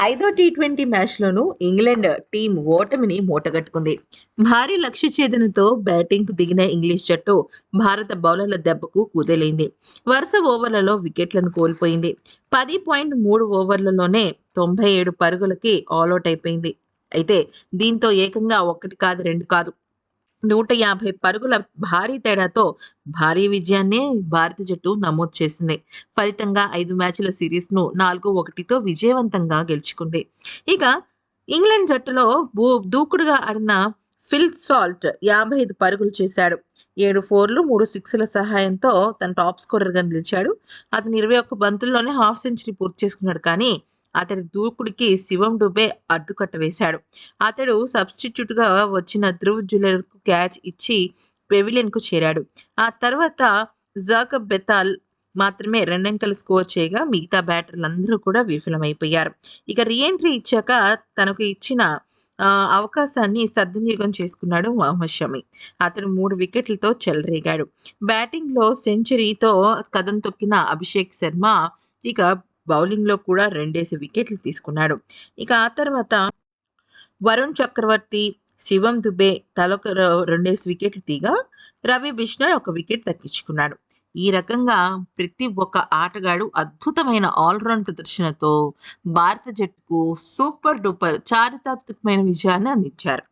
ఐదో T twenty మ్యాచ్లోనూ England team ఓటమిని మూటగట్టుకుంది. భారీ లక్ష్య ఛేదనతో బ్యాటింగ్కు దిగిన ఇంగ్లీష్ జట్టు భారత బౌలర్ల దెబ్బకు కుదేలైంది. వరుస ఓవర్లలో వికెట్లను కోల్పోయింది. పది పాయింట్ మూడు ఓవర్లలోనే తొంభై ఏడు పరుగులకి ఆల్అౌట్ అయిపోయింది. అయితే దీంతో ఏకంగా ఒకటి కాదు రెండు కాదు. నూట యాభై పరుగుల భారీ తేడాతో భారీ విజయాన్నే భారత జట్టు నమోదు చేసింది. ఫలితంగా ఐదు మ్యాచ్ల సిరీస్ను నాలుగు ఒకటితో విజయవంతంగా గెలుచుకుంది. ఇక ఇంగ్లాండ్ జట్టులో భూ దూకుడుగా ఆడిన ఫిల్ సాల్ట్ యాభై ఐదు పరుగులు చేశాడు. ఏడు ఫోర్లు మూడు సిక్స్ల సహాయంతో తన టాప్ స్కోరర్గా నిలిచాడు. అతను ఇరవై ఒక్క బంతుల్లోనే హాఫ్ సెంచరీ పూర్తి చేసుకున్నాడు కానీ అతడి దూకుడికి శివం డుబే అడ్డుకట్ట వేశాడు. అతడు సబ్స్టిట్యూట్గా వచ్చిన ధ్రువ్ జులెర్కు క్యాచ్ ఇచ్చి పెవిలియన్కు చేరాడు. ఆ తర్వాత జాకబ్ బెతాల్ మాత్రమే రెండంకెలు స్కోర్ చేయగా మిగతా బ్యాటర్లందరూ కూడా విఫలమైపోయారు. ఇక రీఎంట్రీ ఇచ్చాక తనకు ఇచ్చిన అవకాశాన్ని సద్వినియోగం చేసుకున్నాడు మొహమ్మద్ షమి. అతడు మూడు వికెట్లతో చెలరేగాడు. బ్యాటింగ్లో సెంచరీతో కథం తొక్కిన అభిషేక్ శర్మ ఇక బౌలింగ్లో కూడా రెండేసి వికెట్లు తీసుకున్నాడు. ఇక ఆ తర్వాత వరుణ్ చక్రవర్తి శివం దుబే తలొక రెండేసి వికెట్లు తీగా రవి బిష్ణోయ్ ఒక వికెట్ దక్కించుకున్నాడు. ఈ రకంగా ప్రతి ఒక్క ఆటగాడు అద్భుతమైన ఆల్రౌండ్ ప్రదర్శనతో భారత జట్టుకు సూపర్ డూపర్ చారిత్రాత్మకమైన విజయాన్ని అందించారు.